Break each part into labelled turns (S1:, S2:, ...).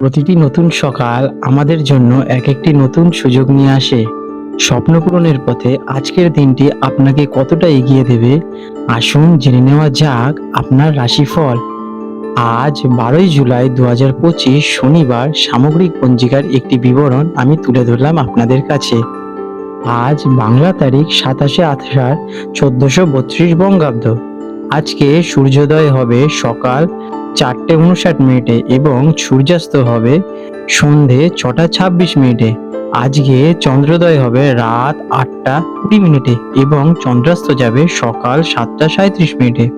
S1: প্রতিটি নতুন সকাল আমাদের জন্য এক একটি নতুন সুযোগ নিয়ে আসে। স্বপ্ন পূরণের পথে আজকের দিনটি আপনাকে কতটা এগিয়ে দেবে, আসুন জেনে নেওয়া যাক আপনার রাশিফল। আজ বারোই জুলাই দু হাজার পঁচিশ শনিবার সামগ্রিক পঞ্জিকার একটি বিবরণ আমি তুলে ধরলাম আপনাদের কাছে। আজ বাংলা তারিখ সাতাশে আষাঢ় চোদ্দশো বত্রিশ বঙ্গাব্দ। আজকে সূর্যোদয় হবে সকাল চারটে উনষাট মিনিটে এবং সূর্যাস্ত হবে সন্ধে ছটা ছাব্বিশ মিনিটে। আজকে চন্দ্রোদয় হবে রাত আটটা কুড়ি মিনিটে এবং চন্দ্রাস্ত যাবে সকাল সাতটা সাঁত্রিশ মিনিটে।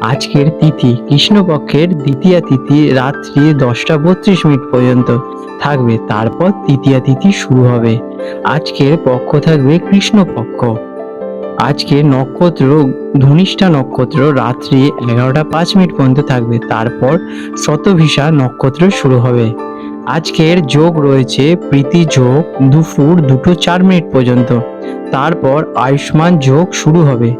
S1: আজকের তিথি কৃষ্ণপক্ষের দ্বিতীয়া তিথি রাত্রি দশটা বত্রিশ মিনিট পর্যন্ত থাকবে। তারপর তৃতীয়া তিথি শুরু হবে। আজকের পক্ষ থাকবে কৃষ্ণপক্ষ। আজকে নক্ষত্র, ধনিষ্ঠা নক্ষত্র রাত্রি এগারোটা পাঁচ মিনিট পর্যন্ত থাকবে। তারপর শতভিসা নক্ষত্র শুরু হবে। আজকের যোগ রয়েছে প্রীতি যোগ দুপুর দুটো চার মিনিট পর্যন্ত। তারপর আয়ুষ্মান যোগ শুরু হবে।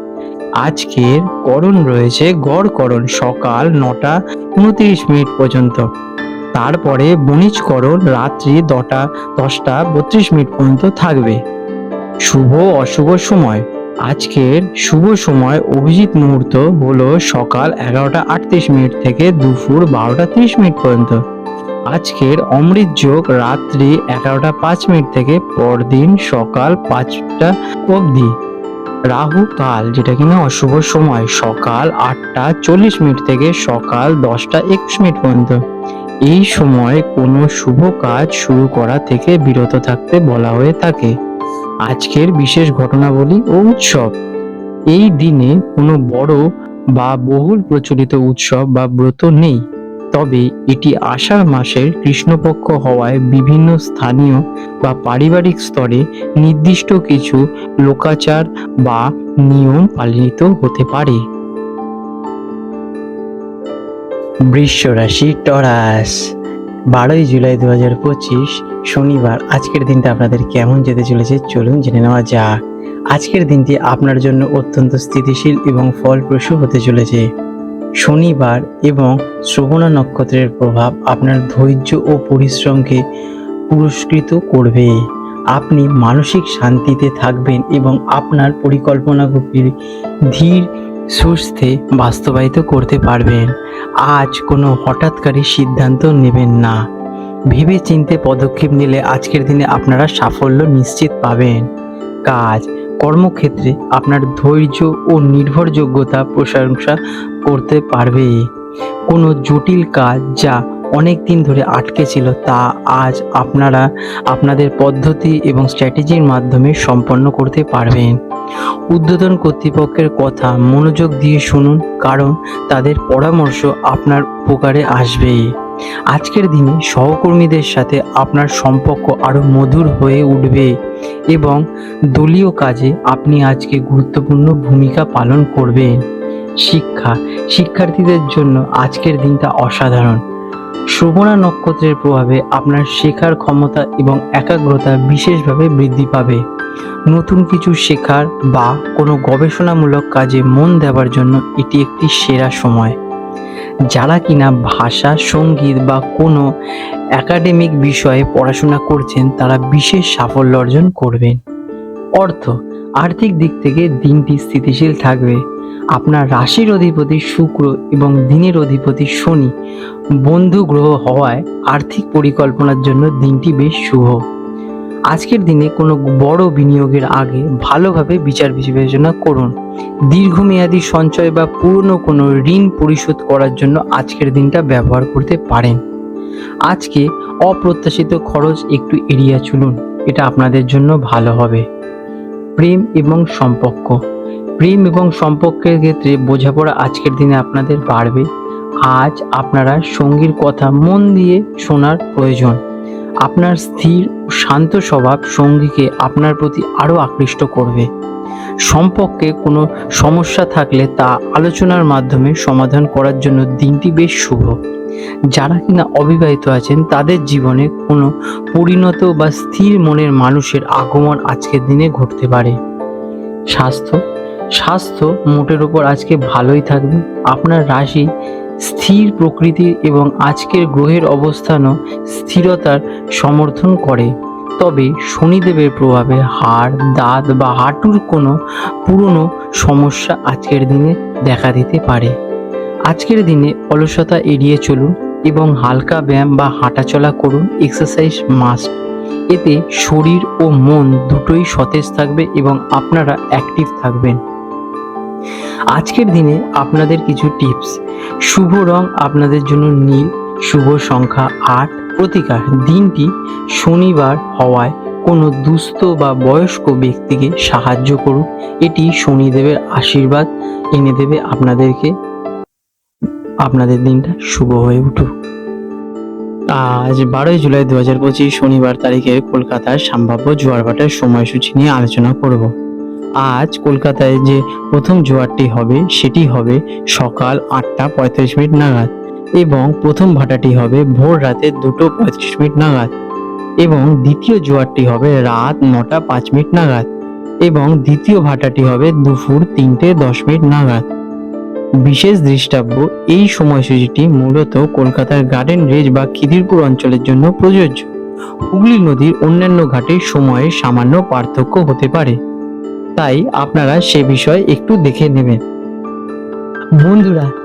S1: আজকের করণ রয়েছে গড় করণ, সকাল নটা উনত্রিশ মিনিট পর্যন্ত। তারপরে বণিজকরণ রাত্রি দটা, দশটা বত্রিশ মিনিট পর্যন্ত থাকবে। শুভ অশুভ সময়। আজকের শুভ সময় অভিজিৎ মুহূর্ত হলো সকাল এগারোটা আটত্রিশ মিনিট থেকে দুপুর বারোটা তিরিশ মিনিট পর্যন্ত। আজকের অমৃত যোগ রাত্রি এগারোটা পাঁচ মিনিট থেকে পরদিন সকাল পাঁচটা অবধি। রাহু কাল, যেটা কিনা অশুভ সময়, সকাল আটটা চল্লিশ মিনিট থেকে সকাল দশটা একুশ মিনিট পর্যন্ত। এই সময় কোনো শুভ কাজ শুরু করা থেকে বিরত থাকতে বলা হয়ে থাকে। আজকের বিশেষ ঘটনাবলী ও উৎসব। এই দিনে কোনো বড় বা বহুল প্রচলিত উৎসব বা ব্রত নেই। তবে এটি আষাঢ় মাসের কৃষ্ণপক্ষ হওয়ায় বিভিন্ন স্থানীয় বা পারিবারিক স্তরে নির্দিষ্ট কিছু লোকাচার বা নিয়ম পালিত হতে পারে। বৃষ রাশি টরাস বারোই জুলাই দু হাজার পঁচিশ শনিবার। আজকের দিনটা আপনাদের কেমন যেতে চলেছে চলুন জেনে নেওয়া যাক। আজকের দিনটি আপনার জন্য অত্যন্ত স্থিতিশীল এবং ফলপ্রসূ হতে চলেছে। শনিবার এবং শ্রবণা নক্ষত্রের প্রভাব আপনার ধৈর্য ও পরিশ্রমকে পুরস্কৃত করবে। আপনি মানসিক শান্তিতে থাকবেন এবং আপনার পরিকল্পনাগুলি ধীর সুস্থে বাস্তবায়িত করতে পারবেন। আজ কোনো হঠাৎকারী সিদ্ধান্ত নেবেন না। ভেবে চিনতে পদক্ষেপ নিলে আজকের দিনে আপনারা সাফল্য নিশ্চিত পাবেন। কাজ, কর্মক্ষেত্রে আপনার ধৈর্য ও নির্ভরযোগ্যতা প্রশংসা করতে পারবে। কোনো জটিল কাজ যা অনেক দিন ধরে আটকে ছিল তা আজ আপনারা আপনাদের পদ্ধতি এবং স্ট্র্যাটেজির মাধ্যমে সম্পন্ন করতে পারবেন। উদ্বোধন কর্তৃপক্ষের কথা মনোযোগ দিয়ে শুনুন, কারণ তাদের পরামর্শ আপনার উপকারে আসবে আজকের দিনে সহকর্মীদের সাথে আপনার সম্পর্ক আরও মধুর হয়ে উঠবে এবং দলীয় কাজে আপনি আজকে গুরুত্বপূর্ণ ভূমিকা পালন করবেন। শিক্ষা, শিক্ষার্থীদের জন্য আজকের দিনটা অসাধারণ। শ্রবণা নক্ষত্রের প্রভাবে আপনার শেখার ক্ষমতা এবং একাগ্রতা বিশেষভাবে বৃদ্ধি পাবে। নতুন কিছু শেখার বা কোনো গবেষণামূলক কাজে মন দেওয়ার জন্য এটি একটি সেরা সময়। যারা কিনা ভাষা, সংগীত বা কোনো একাডেমিক বিষয়ে পড়াশোনা করছেন, তারা বিশেষ সাফল্য অর্জন করবেন। অর্থ আর্থিক দিক থেকে দিনটি স্থিতিশীল থাকবে। আপনার রাশির অধিপতি শুক্র এবং দিনের অধিপতি শনি বন্ধু গ্রহ হওয়ায় আর্থিক পরিকল্পনার জন্য দিনটি বেশ শুভ। আজকের দিনে কোনো বড় বিনিয়োগের আগে ভালোভাবে বিচার বিবেচনা করুন। দীর্ঘমেয়াদী সঞ্চয় বা পুরনো কোনো ঋণ পরিশোধ করার জন্য আজকের দিনটা ব্যবহার করতে পারেন। আজকে অপ্রত্যাশিত খরচ একটু এড়িয়ে চলুন, এটা আপনাদের জন্য ভালো হবে। প্রেম এবং সম্পর্ক। প্রেম এবং সম্পর্কের ক্ষেত্রে বোঝাপড়া আজকের দিনে আপনাদের বাড়বে। আজ আপনারা সঙ্গীর কথা মন দিয়ে শোনার প্রয়োজন। আপনার স্থির ও শান্ত স্বভাব সঙ্গীকে আপনার প্রতি আরও আকৃষ্ট করবে। সম্পর্কে কোনো সমস্যা থাকলে তা আলোচনার মাধ্যমে সমাধান করার জন্য দিনটি বেশ শুভ। যারা কিনা অবিবাহিত আছেন, তাদের জীবনে কোনো পরিণত বা স্থির মনের মানুষের আগমন আজকের দিনে ঘটতে পারে। স্বাস্থ্য? স্বাস্থ্য মোটের ওপর আজকে ভালোই থাকবে। আপনার রাশি স্থির প্রকৃতির এবং আজকের গ্রহের অবস্থানও স্থিরতার সমর্থন করে। তবে শনিদেবের প্রভাবে হাড়, দাঁত বা হাঁটুর কোনো পুরনো সমস্যা আজকের দিনে দেখা দিতে পারে। আজকের দিনে অলসতা এড়িয়ে চলুন এবং হালকা ব্যায়াম বা হাঁটাচলা করুন এক্সারসাইজ মাস্ট এতে শরীর ও মন দুটোই সতেজ থাকবে এবং আপনারা অ্যাক্টিভ থাকবেন। আজকের দিনে আপনাদের কিছু টিপস শুভ রং আপনাদের জন্য নীল, শুভ সংখ্যা আট। প্রতিকার, দিনটি শনিবার হওয়ায় কোনো দুস্থ বা বয়স্ক ব্যক্তিকে সাহায্য করুন। এটি শনিদেবের আশীর্বাদ, এনে দেবে আপনাদেরকে। আপনাদের দিনটা শুভ হয়ে উঠুক। আজ বারোই জুলাই দু হাজার পঁচিশ শনিবার তারিখের কলকাতার সম্ভাব্য জোয়ারভাটার সময়সূচি নিয়ে আলোচনা করব। আজ কলকাতায় যে প্রথম জোয়ারটি হবে, সেটি হবে সকাল আটটা পঁয়ত্রিশ মিনিট নাগাদ এবং প্রথম ভাটাটি হবে ভোর রাতে দুটো পঁয়ত্রিশ মিনিট নাগাদ এবং দ্বিতীয় জোয়ারটি হবে রাত নটা পাঁচ মিনিট নাগাদ এবং দ্বিতীয় ভাটাটি হবে দুপুর তিনটে দশ মিনিট নাগাদ। বিশেষ দৃষ্টাব্য এই সময়সূচিটি মূলত কলকাতার গার্ডেন রেজ বা খিদিরপুর অঞ্চলের জন্য প্রযোজ্য। হুগলি নদীর অন্যান্য ঘাটে সময়ে সামান্য পার্থক্য হতে পারে। তাই আপনারা সে বিষয়ে একটু দেখে নেবেন। বন্ধুরা